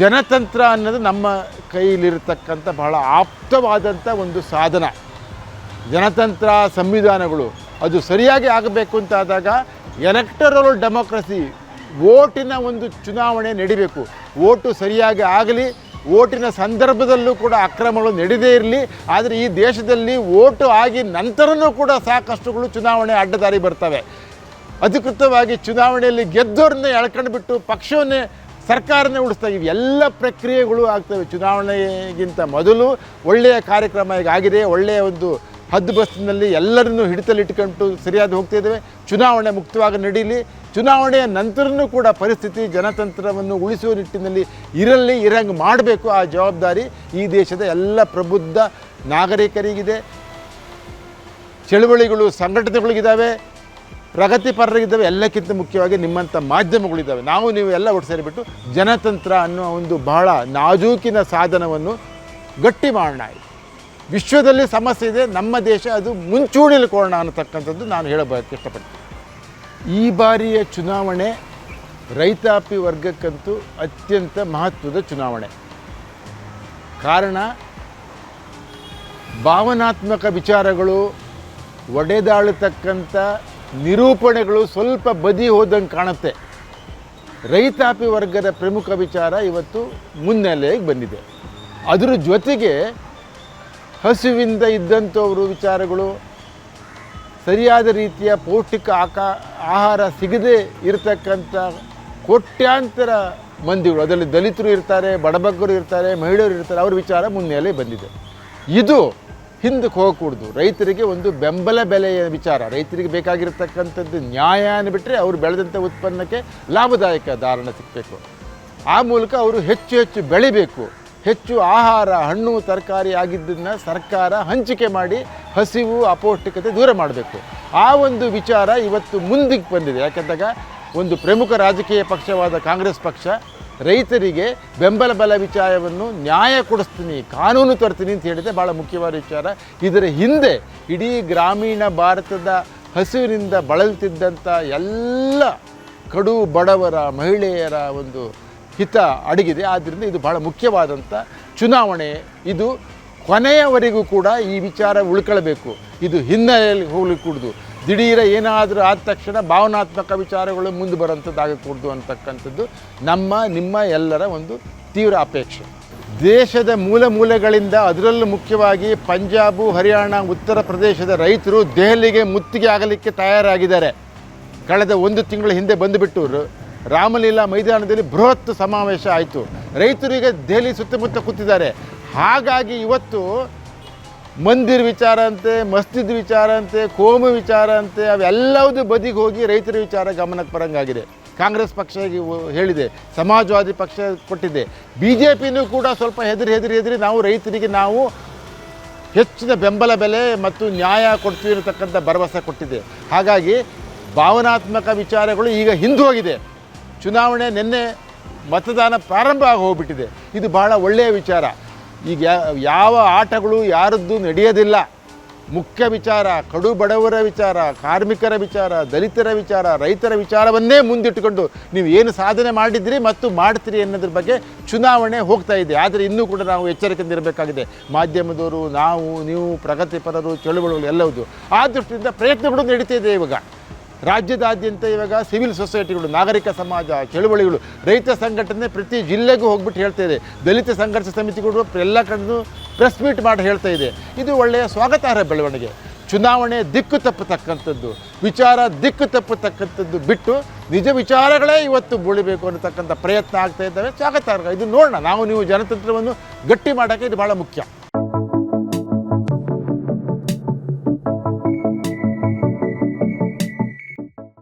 ಜನತಂತ್ರ ಅನ್ನೋದು ನಮ್ಮ ಕೈಲಿರತಕ್ಕಂಥ ಬಹಳ ಆಪ್ತವಾದಂಥ ಒಂದು ಸಾಧನ. ಜನತಂತ್ರ, ಸಂವಿಧಾನಗಳು ಅದು ಸರಿಯಾಗಿ ಆಗಬೇಕು ಅಂತಾದಾಗ ಎಲೆಕ್ಟರಲ್ ಡೆಮೋಕ್ರಸಿ ಓಟಿನ ಒಂದು ಚುನಾವಣೆ ನಡಿಬೇಕು. ಓಟು ಸರಿಯಾಗಿ ಆಗಲಿ ಓಟಿನ ಸಂದರ್ಭದಲ್ಲೂ ಕೂಡ ಅಕ್ರಮಗಳು ನಡೆದೇ ಇರಲಿ, ಆದರೆ ಈ ದೇಶದಲ್ಲಿ ಓಟು ಆಗಿ ನಂತರನೂ ಕೂಡ ಸಾಕಷ್ಟುಗಳು ಚುನಾವಣೆ ಅಡ್ಡದಾರಿ ಬರ್ತವೆ. ಅಧಿಕೃತವಾಗಿ ಚುನಾವಣೆಯಲ್ಲಿ ಗೆದ್ದವ್ರನ್ನೇ ಎಳ್ಕೊಂಡು ಬಿಟ್ಟು ಪಕ್ಷವನ್ನೇ ಸರ್ಕಾರನೇ ಉಳಿಸ್ತಾ ಇವೆ ಎಲ್ಲ ಪ್ರಕ್ರಿಯೆಗಳು ಆಗ್ತವೆ. ಚುನಾವಣೆಗಿಂತ ಮೊದಲು ಒಳ್ಳೆಯ ಕಾರ್ಯಕ್ರಮ ಈಗ ಆಗಿದೆ. ಒಳ್ಳೆಯ ಒಂದು ಹದ್ದು ಬಸ್ನಲ್ಲಿ ಎಲ್ಲರನ್ನೂ ಹಿಡಿತಲಿಟ್ಕೊಂಡು ಸರಿಯಾದ ಹೋಗ್ತಾ ಇದ್ದೇವೆ. ಚುನಾವಣೆ ಮುಕ್ತವಾಗಿ ನಡೀಲಿ. ಚುನಾವಣೆಯ ನಂತರನೂ ಕೂಡ ಪರಿಸ್ಥಿತಿ ಜನತಂತ್ರವನ್ನು ಉಳಿಸುವ ನಿಟ್ಟಿನಲ್ಲಿ ಇರಲಿ, ಇರಂಗೆ ಮಾಡಬೇಕು ಆ ಜವಾಬ್ದಾರಿ ಈ ದೇಶದ ಎಲ್ಲ ಪ್ರಬುದ್ಧ ನಾಗರಿಕರಿಗಿದೆ. ಚಳುವಳಿಗಳು ಸಂಘಟನೆಗಳಿದ್ದಾವೆ ಪ್ರಗತಿಪರರಿಗಿದ್ದಾವೆ, ಎಲ್ಲಕ್ಕಿಂತ ಮುಖ್ಯವಾಗಿ ನಿಮ್ಮಂಥ ಮಾಧ್ಯಮಗಳಿದ್ದಾವೆ. ನಾವು ನೀವು ಎಲ್ಲ ಒಟ್ಟು ಸೇರಿಬಿಟ್ಟು ಜನತಂತ್ರ ಅನ್ನೋ ಒಂದು ಬಹಳ ನಾಜೂಕಿನ ಸಾಧನವನ್ನು ಗಟ್ಟಿ ಮಾಡೋಣ. ವಿಶ್ವದಲ್ಲಿ ಸಮಸ್ಯೆ ಇದೆ, ನಮ್ಮ ದೇಶ ಅದು ಮುಂಚೂಣಿಲಿ ಕೊಡೋಣ ಅನ್ನತಕ್ಕಂಥದ್ದು ನಾನು ಹೇಳಬೇಕು ಇಷ್ಟಪಡ್ತೀನಿ. ಈ ಬಾರಿಯ ಚುನಾವಣೆ ರೈತಾಪಿ ವರ್ಗಕ್ಕಂತೂ ಅತ್ಯಂತ ಮಹತ್ವದ ಚುನಾವಣೆ. ಕಾರಣ, ಭಾವನಾತ್ಮಕ ವಿಚಾರಗಳು ಒಡೆದಾಳತಕ್ಕಂಥ ನಿರೂಪಣೆಗಳು ಸ್ವಲ್ಪ ಬದಿ ಹೋದಂಗೆ ಕಾಣುತ್ತೆ. ರೈತಾಪಿ ವರ್ಗದ ಪ್ರಮುಖ ವಿಚಾರ ಇವತ್ತು ಮುನ್ನೆಲೆಗೆ ಬಂದಿದೆ. ಅದರ ಜೊತೆಗೆ ಹಸುವಿಂದ ಇದ್ದಂಥವರು ವಿಚಾರಗಳು, ಸರಿಯಾದ ರೀತಿಯ ಪೌಷ್ಟಿಕ ಆಕಾ, ಆಹಾರ ಸಿಗದೆ ಇರತಕ್ಕಂಥ ಕೋಟ್ಯಾಂತರ ಮಂದಿಗಳು, ಅದರಲ್ಲಿ ದಲಿತರು ಇರ್ತಾರೆ ಬಡಬಗ್ಗರು ಇರ್ತಾರೆ, ಮಹಿಳೆಯರು ಇರ್ತಾರೆ, ಅವ್ರ ವಿಚಾರ ಮುನ್ನೆಲೆ ಬಂದಿದೆ. ಇದು ಹಿಂದಕ್ಕೆ ಹೋಗಕೂಡ್ದು. ರೈತರಿಗೆ ಒಂದು ಬೆಂಬಲ ಬೆಲೆಯ ವಿಚಾರ, ರೈತರಿಗೆ ಬೇಕಾಗಿರತಕ್ಕಂಥದ್ದು ನ್ಯಾಯ ಬಿಟ್ಟರೆ ಅವರು ಬೆಳೆದಂಥ ಉತ್ಪನ್ನಕ್ಕೆ ಲಾಭದಾಯಕ ಧಾರಣ ಸಿಗಬೇಕು. ಆ ಮೂಲಕ ಅವರು ಹೆಚ್ಚು ಹೆಚ್ಚು ಬೆಳಿಬೇಕು. ಹೆಚ್ಚು ಆಹಾರ, ಹಣ್ಣು, ತರಕಾರಿ ಆಗಿದ್ದನ್ನು ಸರ್ಕಾರ ಹಂಚಿಕೆ ಮಾಡಿ ಹಸಿವು, ಅಪೌಷ್ಟಿಕತೆ ದೂರ ಮಾಡಬೇಕು. ಆ ಒಂದು ವಿಚಾರ ಇವತ್ತು ಮುಂದಕ್ಕೆ ಬಂದಿದೆ. ಯಾಕೆಂದಾಗ ಒಂದು ಪ್ರಮುಖ ರಾಜಕೀಯ ಪಕ್ಷವಾದ ಕಾಂಗ್ರೆಸ್ ಪಕ್ಷ ರೈತರಿಗೆ ಬೆಂಬಲ ಬಲ ವಿಚಾರವನ್ನು ನ್ಯಾಯ ಕೊಡಿಸ್ತೀನಿ, ಕಾನೂನು ತರ್ತೀನಿ ಅಂತ ಹೇಳಿದೆ ಭಾಳ ಮುಖ್ಯವಾದ ವಿಚಾರ. ಇದರ ಹಿಂದೆ ಇಡೀ ಗ್ರಾಮೀಣ ಭಾರತದ ಹಸಿವಿನಿಂದ ಬಳಲ್ತಿದ್ದಂಥ ಎಲ್ಲ ಕಡು ಬಡವರ, ಮಹಿಳೆಯರ ಒಂದು ಹಿತ ಅಡಗಿದೆ. ಆದ್ದರಿಂದ ಇದು ಬಹಳ ಮುಖ್ಯವಾದಂಥ ಚುನಾವಣೆ. ಇದು ಕೊನೆಯವರೆಗೂ ಕೂಡ ಈ ವಿಚಾರ ಉಳ್ಕೊಳ್ಬೇಕು. ಇದು ಹಿನ್ನೆಲೆಯಲ್ಲಿ ಹೋಗ್ಲಿಕ್ಕೆ ಕೂಡ್ದು ದಿಢೀರ ಏನಾದರೂ ಆದ ತಕ್ಷಣ ಭಾವನಾತ್ಮಕ ವಿಚಾರಗಳು ಮುಂದೆ ಬರೋಂಥದ್ದಾಗಕೂಡ್ದು ಅಂತಕ್ಕಂಥದ್ದು ನಮ್ಮ, ನಿಮ್ಮ ಎಲ್ಲರ ಒಂದು ತೀವ್ರ ಅಪೇಕ್ಷೆ. ದೇಶದ ಮೂಲ ಮೂಲೆಗಳಿಂದ ಅದರಲ್ಲೂ ಮುಖ್ಯವಾಗಿ ಪಂಜಾಬು, ಹರಿಯಾಣ, ಉತ್ತರ ಪ್ರದೇಶದ ರೈತರು ದೆಹಲಿಗೆ ಮುತ್ತಿಗೆ ಆಗಲಿಕ್ಕೆ ತಯಾರಾಗಿದ್ದಾರೆ. ಕಳೆದ ಒಂದು ತಿಂಗಳ ಹಿಂದೆ ಬಂದುಬಿಟ್ಟವರು ರಾಮಲೀಲಾ ಮೈದಾನದಲ್ಲಿ ಬೃಹತ್ ಸಮಾವೇಶ ಆಯಿತು. ರೈತರಿಗೆ ದೆಹಲಿ ಸುತ್ತಮುತ್ತ ಕೂತಿದ್ದಾರೆ. ಹಾಗಾಗಿ ಇವತ್ತು ಮಂದಿರ್ ವಿಚಾರ ಅಂತೆ, ಮಸ್ಜಿದ್ ವಿಚಾರ ಅಂತೆ, ಕೋಮು ವಿಚಾರ ಅಂತೆ, ಅವೆಲ್ಲವುದು ಬದಿಗೆ ಹೋಗಿ ರೈತರ ವಿಚಾರ ಗಮನಕ್ಕೆ ಬರಂಗಾಗಿದೆ. ಕಾಂಗ್ರೆಸ್ ಪಕ್ಷ ಹೇಳಿದೆ, ಸಮಾಜವಾದಿ ಪಕ್ಷ ಕೊಟ್ಟಿದೆ. ಬಿ ಜೆ ಪಿನೂ ಕೂಡ ಸ್ವಲ್ಪ ಹೆದರಿ ಹೆದರಿ ಹೆದರಿ ನಾವು ರೈತರಿಗೆ ನಾವು ಹೆಚ್ಚಿನ ಬೆಂಬಲ ಬೆಲೆ ಮತ್ತು ನ್ಯಾಯ ಕೊಡ್ತೀವಿ ಇರತಕ್ಕಂಥ ಭರವಸೆ ಕೊಟ್ಟಿದೆ. ಹಾಗಾಗಿ ಭಾವನಾತ್ಮಕ ವಿಚಾರಗಳು ಈಗ ಹಿಂದೆ ಹೋಗಿದೆ. ಚುನಾವಣೆ ನಿನ್ನೆ ಮತದಾನ ಪ್ರಾರಂಭ ಆಗಿ ಹೋಗ್ಬಿಟ್ಟಿದೆ. ಇದು ಬಹಳ ಒಳ್ಳೆಯ ವಿಚಾರ. ಈಗ ಯಾವ ಆಟಗಳು ಯಾರದ್ದು ನಡೆಯೋದಿಲ್ಲ. ಮುಖ್ಯ ವಿಚಾರ, ಕಡು ಬಡವರ ವಿಚಾರ, ಕಾರ್ಮಿಕರ ವಿಚಾರ, ದಲಿತರ ವಿಚಾರ, ರೈತರ ವಿಚಾರವನ್ನೇ ಮುಂದಿಟ್ಟುಕೊಂಡು ನೀವು ಏನು ಸಾಧನೆ ಮಾಡಿದ್ರಿ ಮತ್ತು ಮಾಡ್ತೀರಿ ಅನ್ನೋದ್ರ ಬಗ್ಗೆ ಚುನಾವಣೆ ಹೋಗ್ತಾ ಇದೆ. ಆದರೆ ಇನ್ನೂ ಕೂಡ ನಾವು ಎಚ್ಚರಿಕೆಯಿಂದ ಇರಬೇಕಾಗಿದೆ. ಮಾಧ್ಯಮದವರು, ನಾವು, ನೀವು, ಪ್ರಗತಿಪರರು, ಚಳುವಳಿಗಳು ಎಲ್ಲವುದು ಆ ದೃಷ್ಟಿಯಿಂದ ಪ್ರಯತ್ನಗಳು ನಡೀತಾ ಇದೆ ಇವಾಗ. ರಾಜ್ಯದಾದ್ಯಂತ ಇವಾಗ ಸಿವಿಲ್ ಸೊಸೈಟಿಗಳು, ನಾಗರಿಕ ಸಮಾಜ, ಚಳುವಳಿಗಳು, ರೈತ ಸಂಘಟನೆ ಪ್ರತಿ ಜಿಲ್ಲೆಗೂ ಹೋಗ್ಬಿಟ್ಟು ಹೇಳ್ತಾ ಇದೆ. ದಲಿತ ಸಂಘರ್ಷ ಸಮಿತಿಗಳು ಎಲ್ಲ ಕಡೆಯೂ ಪ್ರೆಸ್ ಮೀಟ್ ಮಾಡಿ ಹೇಳ್ತಾ ಇದೆ. ಇದು ಒಳ್ಳೆಯ ಸ್ವಾಗತಾರ್ಹ ಬೆಳವಣಿಗೆ. ಚುನಾವಣೆ ದಿಕ್ಕು ತಪ್ಪತಕ್ಕಂಥದ್ದು, ವಿಚಾರ ದಿಕ್ಕು ತಪ್ಪತಕ್ಕಂಥದ್ದು ಬಿಟ್ಟು ನಿಜ ವಿಚಾರಗಳೇ ಇವತ್ತು ಬುಳಿಬೇಕು ಅನ್ನತಕ್ಕಂಥ ಪ್ರಯತ್ನ ಆಗ್ತಾ ಇದ್ದಾವೆ. ಸ್ವಾಗತಾರ್ಹ. ಇದು ನೋಡೋಣ. ನಾವು ನೀವು ಜನತಂತ್ರವನ್ನು ಗಟ್ಟಿ ಮಾಡೋಕ್ಕೆ ಇದು ಭಾಳ ಮುಖ್ಯ.